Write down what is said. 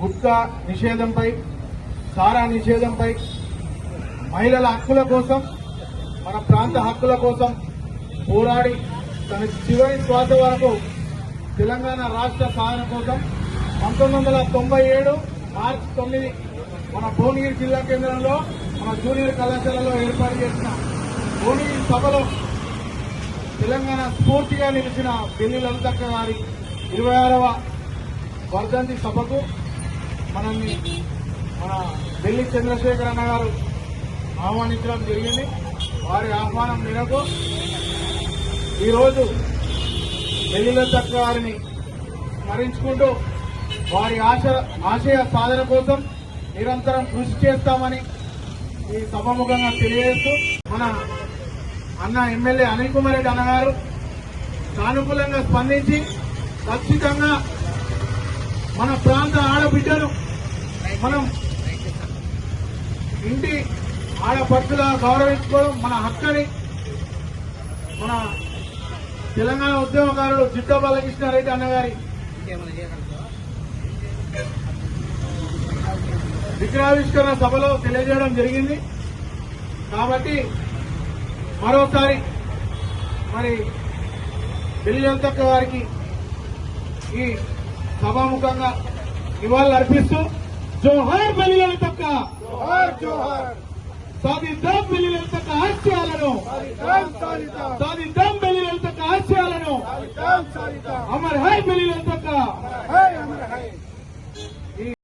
గుట్కా నిషేధంపై సారా నిషేధంపై మహిళల హక్కుల కోసం మన ప్రాంత హక్కుల కోసం పోరాడి తన చివరి శ్వాస వరకు తెలంగాణ రాష్ట్ర సాధన కోసం పంతొమ్మిది వందల తొంభై ఏడు మార్చి తొమ్మిది మన భువనగిరి జిల్లా కేంద్రంలో మన జూనియర్ కళాశాలలో ఏర్పాటు చేసిన భువనగిరి సభలో తెలంగాణ స్ఫూర్తిగా నిలిచిన పెళ్ళి లలితక్క గారి ఇరవై ఆరవ వర్ధంతి సభకు మనల్ని మన ఢిల్లీ చంద్రశేఖర్ అన్న గారు ఆహ్వానించడం జరిగింది. వారి ఆహ్వానం మేరకు ఈరోజు ఢిల్లీలో చక్క వారిని స్మరించుకుంటూ వారి ఆశ ఆశయ సాధన కోసం నిరంతరం కృషి చేస్తామని ఈ సభముఖంగా తెలియజేస్తూ మన అన్న ఎమ్మెల్యే అనిల్ కుమార్ రెడ్డి అన్నగారు సానుకూలంగా స్పందించి ఖచ్చితంగా మన ప్రాంత మనం ఇంటి ఆడపడుచులా గౌరవించుకోవడం మన హక్కని. మన తెలంగాణ ఉద్యమకారుడు జిడ్డ బాలకృష్ణారెడ్డి అన్నగారి విగ్రహావిష్కరణ సభలో తెలియజేయడం జరిగింది. కాబట్టి మరోసారి మరి పెళ్ళిలంతక్క వారికి ఈ సభాముఖంగా నివాళులు అర్పిస్తూ జోహార్ జోహార్ సాధిద్దాం పెళ్ళిలంతక్క ఆశయాలను. సాధిద్దాం పెళ్ళిలంతక్క ఆశయాలను. Amar high high